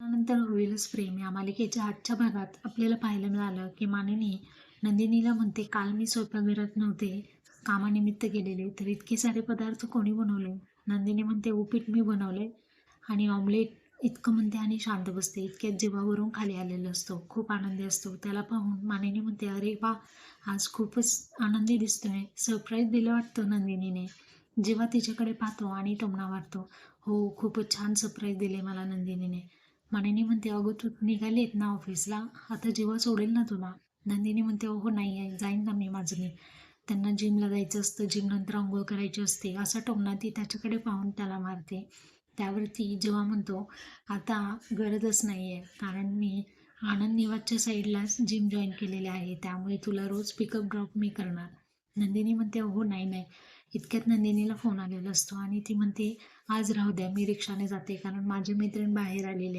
त्यानंतर होईलच प्रेम. या मालिकेच्या आजच्या भागात आपल्याला पाहायला मिळालं की मानिनी नंदिनीला म्हणते काल मी स्वयंपाकघरात नव्हते कामानिमित्त गेलेले तर इतके सारे पदार्थ कोणी बनवले? नंदिनी म्हणते उपीट मी बनवले आणि ऑमलेट इतकं म्हणते आणि शांत बसते. इतक्यात जीवावरून खाली आलेलं असतो. खूप आनंदी असतो. त्याला पाहून मानिनी म्हणते अरे वा आज खूपच आनंदी दिसतोय. सरप्राईज दिलं वाटतं नंदिनीने. जेव्हा तिच्याकडे पाहतो आणि टोमणा मारतो. हो खूपच छान सरप्राईज दिले मला नंदिनीने. मानिनी म्हणते अगं तू निघाली आहेत ना ऑफिसला आता जेव्हा सोडेल ना तुला? नंदिनी म्हणते हो नाही आहे जाईन ना मी माझं मी. त्यांना जिमला जायचं असतं जिम नंतर आंघोळ करायची असते. असं टोमना ती त्याच्याकडे पाहून त्याला मारते. त्यावरती जेव्हा म्हणतो आता गरजच नाही आहे कारण मी आनंद निवासच्या साईडलाच जिम जॉईन केलेले आहे त्यामुळे तुला रोज पिकअप ड्रॉप मी करणार. नंदिनी म्हणते हो नाही नाही. इतक्यात नंदिनीला फोन आलेला असतो आणि ती म्हणते आज राहू द्या मी रिक्षाने जाते कारण माझे मैत्रीण बाहेर आलेले